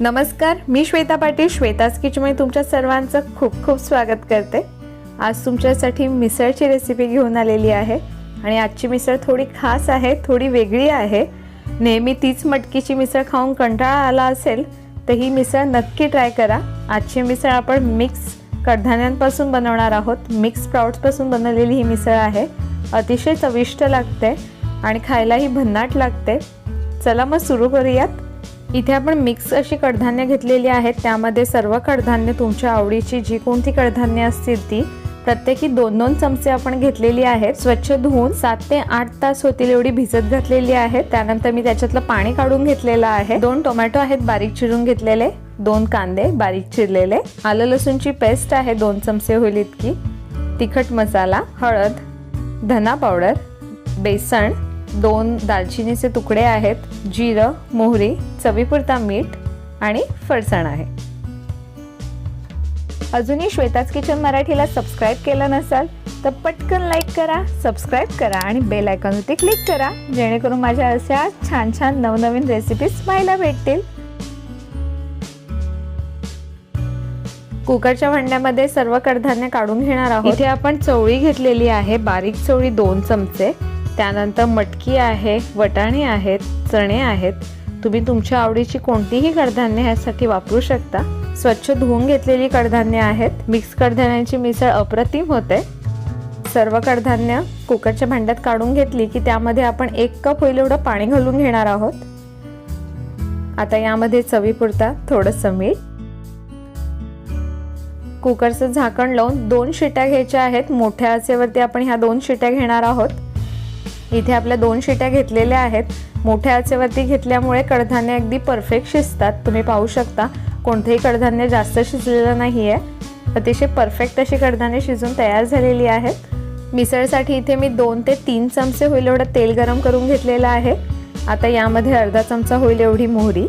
नमस्कार मी श्वेता पाटील श्वेताच किचनमध्ये तुमच्या सर्वांचं खूप खूप स्वागत करते. आज तुमच्यासाठी मिसळची रेसिपी घेऊन आलेली आहे आणि आजची मिसळ थोडी खास आहे थोडी वेगळी आहे. नेहमी तीच मटकीची मिसळ खाऊन कंटाळा आला असेल तर ही मिसळ नक्की ट्राय करा. आजची मिसळ आपण मिक्स कडधान्यांपासून बनवणार आहोत. मिक्स स्प्राउट्सपासून बनवलेली ही मिसळ आहे. अतिशय चविष्ट लागते आणि खायलाही भन्नाट लागते. चला मग सुरू करूयात. इथे आपण मिक्स अशी कडधान्य घेतलेली आहेत. त्यामध्ये सर्व कडधान्य तुमच्या आवडीची जी कोणती कडधान्य असतील ती प्रत्येकी दोन दोन चमचे आपण घेतलेली आहेत. स्वच्छ धुवून सात ते आठ तास होतील एवढी भिजत घातलेली आहे. त्यानंतर मी त्याच्यातलं पाणी काढून घेतलेलं आहे. दोन टोमॅटो आहेत बारीक चिरून घेतलेले. दोन कांदे बारीक चिरलेले. आलं लसूणची पेस्ट आहे दोन चमचे होईल इतकी. तिखट मसाला हळद धना पावडर बेसन दोन दालचिनीचे तुकडे आहेत. जिरं मोहरी चवीपुरता मीठ आणि फरसाण आहे. अजूनही श्वेताच किचन मराठीला सबस्क्राईब केलं नसाल तर पटकन लाईक करा सबस्क्राईब करा आणि बेल आयकॉनवरती क्लिक करा जेणेकरून माझ्या अशा छान छान नवनवीन रेसिपीज पाहायला भेटतील. कुकरच्या भांड्यामध्ये सर्व कडधान्य काढून घेणार आहोत. इथे आपण चवळी घेतलेली आहे. बारीक चवळी दोन चमचे. त्यानंतर मटकी आहे वटाणे आहेत चणे आहेत. तुम्ही तुमच्या आवडीची कोणतीही कडधान्य ह्यासाठी वापरू शकता. स्वच्छ धुवून घेतलेली कडधान्य आहेत. मिक्स कडधान्यांची मिसळ अप्रतिम होते. सर्व कडधान्य कुकरच्या भांड्यात काढून घेतली की त्यामध्ये आपण एक कप होईल एवढं पाणी घालून घेणार आहोत. आता यामध्ये चवीपुरता थोडंसं मीठ. कुकरचं झाकण लावून दोन शिट्या घ्यायच्या आहेत. मोठ्या असेवरती आपण ह्या दोन शिट्या घेणार आहोत. इथे आपल्या दोन शिट्या घेतलेल्या आहेत. मोठ्या आचेवरती घेतल्यामुळे कडधान्य अगदी परफेक्ट शिजतात. तुम्ही पाहू शकता कोणतेही कडधान्य जास्त शिजलेलं नाही आहे अतिशय परफेक्ट अशी कडधान्य शिजून तयार झालेली आहेत. मिसळसाठी इथे मी दोन ते तीन चमचे होईल एवढं तेल गरम करून घेतलेलं आहे. आता यामध्ये अर्धा चमचा होईल एवढी मोहरी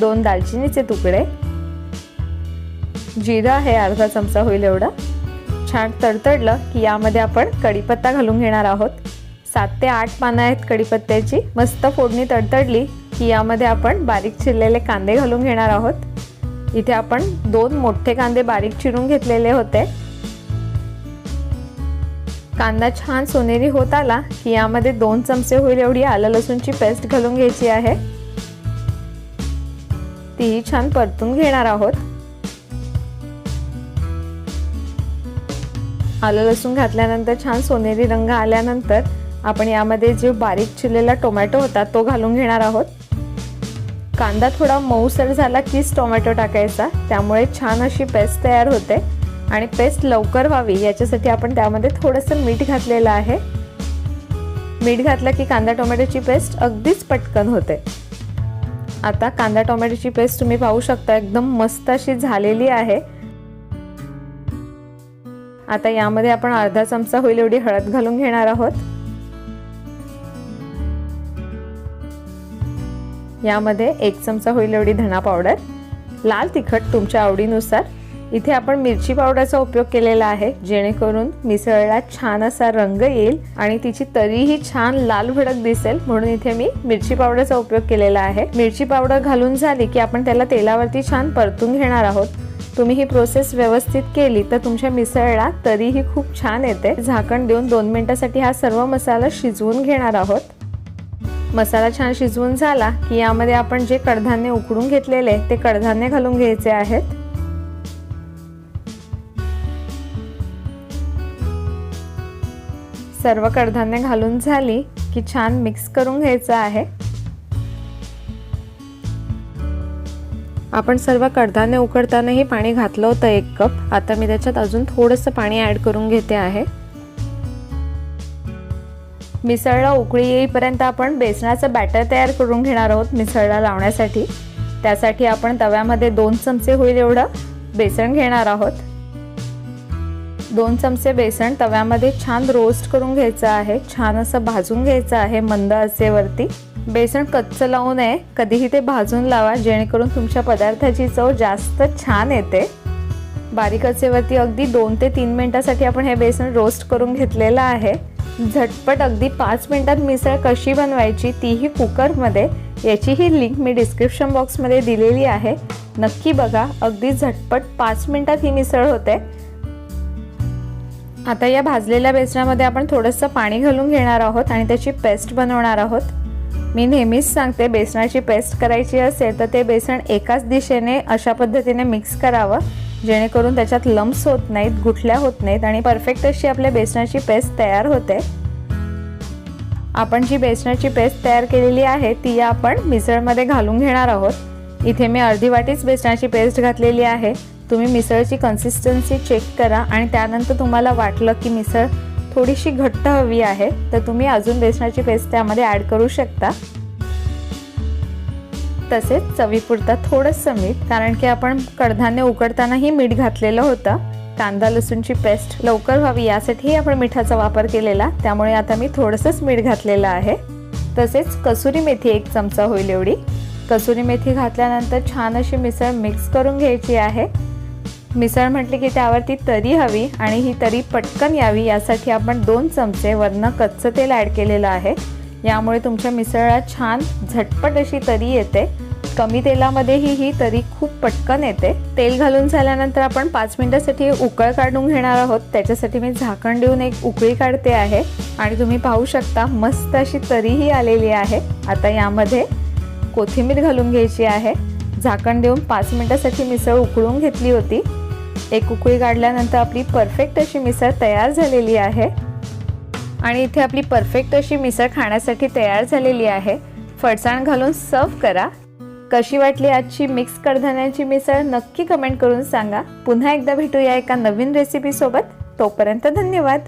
दोन दालचिनीचे तुकडे जिरं आहे अर्धा चमचा होईल एवढं. छान तडतडलं की यामध्ये आपण कढीपत्ता घालून घेणार आहोत. सात ते आठ पानं आहेत कढीपत्त्याची. मस्त फोडणी तडतडली की यामध्ये आपण बारीक चिरलेले कांदे घालून घेणार आहोत. इथे आपण दोन मोठे कांदे बारीक चिरून घेतलेले होते. कांदा छान सोनेरी होत आला की यामध्ये दोन चमचे होईल एवढी आलं लसूणची पेस्ट घालून घ्यायची आहे. तीही छान परतून घेणार आहोत. आलं लसूण घातल्यानंतर छान सोनेरी रंग आल्यानंतर आपण यामध्ये जे बारीक चिरलेला टोमॅटो होता तो घालून घेणार आहोत. कांदा थोडा मऊसर झाला कीच टोमॅटो टाकायचा. त्यामुळे छान अशी पेस्ट तयार होते. आणि पेस्ट लवकर व्हावी याच्यासाठी आपण त्यामध्ये थोडंसं मीठ घातलेलं आहे. मीठ घातलं की कांदा टोमॅटोची पेस्ट अगदीच पटकन होते. आता कांदा टोमॅटोची पेस्ट तुम्ही पाहू शकता एकदम मस्त अशी झालेली आहे. आता यामध्ये आपण अर्धा चमचा होईल एवढी हळद घालून घेणार आहोत. यामध्ये एक चमचा होईल एवढी धना पावडर. लाल तिखट तुमच्या आवडीनुसार. इथे आपण मिरची पावडरचा उपयोग केलेला आहे जेणेकरून मिसळला छान असा रंग येईल आणि तिची तरीही छान लाल भडक दिसेल. म्हणून इथे मी मिरची पावडरचा उपयोग केलेला आहे. मिरची पावडर घालून झाली की आपण त्याला तेलावरती छान परतून घेणार आहोत. तुम्ही ही प्रोसेस व्यवस्थित केली तर तुमच्या मिसळला तरीही खूप छान येते. झाकण देऊन दोन मिनिटासाठी हा सर्व मसाला शिजवून घेणार आहोत. मसाला छान शिजवून झाला की यामध्ये आपण जे कडधान्य उकडून घेतलेले ते कडधान्य घालून घ्यायचे आहेत. सर्व कडधान्य घालून झाली की छान मिक्स करून घ्यायचं आहे. आपण सर्व कडधान्य उकडतानाही पाणी घातलं होतं एक कप. आता मी त्याच्यात अजून थोडंसं पाणी ॲड करून घेते आहे. मिसळला उकळी येईपर्यंत आपण बेसनाचं बॅटर तयार करून घेणार आहोत मिसळला लावण्यासाठी. त्यासाठी आपण तव्यामध्ये दोन चमचे होईल एवढं बेसन घेणार आहोत. दोन चमचे बेसन तव्यामध्ये छान रोस्ट करून घ्यायचं आहे. छान असं भाजून घ्यायचं आहे मंद असेवरती बेसन कच्चं लावू नये. कधीही ते भाजून लावा. जेणेकरून तुमच्या पदार्थाची चव जास्त छान येते. बारीक असेवरती अगदी दोन ते तीन मिनटासाठी आपण हे बेसन रोस्ट करून घेतलेलं आहे. झटपट अगदी पाच मिनटात मिसळ कशी बनवायची तीही कुकरमध्ये याचीही लिंक मी डिस्क्रिप्शन बॉक्समध्ये दिलेली आहे. नक्की बघा अगदी झटपट पाच मिनटात ही मिसळ होते. आता या भाजलेल्या बेसनामध्ये आपण थोडंसं पाणी घालून घेणार आहोत आणि त्याची पेस्ट बनवणार आहोत. मी नेहमीच सांगते बेसनाची पेस्ट करायची असेल तर ते बेसन एकाच दिशेने अशा पद्धतीने मिक्स करावं. जेणेकरून त्याच्यात लम्स होत नाहीत गुठल्या होत नाहीत आणि परफेक्ट अशी आपल्या बेसनाची पेस्ट तयार होते. आपण जी बेसनाची पेस्ट तयार केलेली आहे ती आपण मिसळमध्ये घालून घेणार आहोत. इथे मी अर्धी वाटीच बेसनाची पेस्ट घातलेली आहे. तुम्ही मिसळची कन्सिस्टन्सी चेक करा आणि त्यानंतर तुम्हाला वाटलं की मिसळ थोडीशी घट्ट हवी आहे तर तुम्ही अजून बेसनाची पेस्ट त्यामध्ये ॲड करू शकता. तसेच चवीपुरता थोडंसं मीठ कारण की आपण कडधान्य उकडतानाही मीठ घातलेलं होतं. कांदा लसूणची पेस्ट लवकर व्हावी यासाठीही आपण मिठाचा वापर केलेला त्यामुळे आता मी थोडंसंच मीठ घातलेलं आहे. तसेच कसुरी मेथी एक चमचा होईल एवढी. कसुरी मेथी घातल्यानंतर छान अशी मिसळ मिक्स करून घ्यायची आहे. मिसळ म्हटली की त्यावरती तरी हवी आणि ही तरी पटकन यावी यासाठी आपण दोन चमचे वरनं कच्चं तेल ॲड केलेलं आहे. यामुळे तुमच्या मिसळला छान झटपट अशी तरी येते. कमी तेलामध्येही ही तरी खूप पटकन येते. तेल घालून झाल्यानंतर आपण पाच मिनिटासाठी उकळ काढून घेणार आहोत. त्याच्यासाठी मी झाकण देऊन एक उकळी काढते आहे. आणि तुम्ही पाहू शकता मस्त अशी तरीही आलेली आहे. आता यामध्ये कोथिंबीर घालून घ्यायची आहे. झाकण देऊन पाच मिनिटासाठी मिसळ उकळून घेतली होती. एक उकळी काढल्यानंतर आपली परफेक्ट अशी मिसळ तयार झालेली आहे. आणि इथे आपली परफेक्ट अशी मिसळ खाण्यासाठी तयार झालेली आहे. फडसाण घालून सर्व करा. कशी वाटली आजची मिक्स कडधान्याची मिसळ? नक्की कमेंट करून सांगा. पुन्हा एकदा भेटूया एका नवीन रेसिपीसोबत तोपर्यंत धन्यवाद.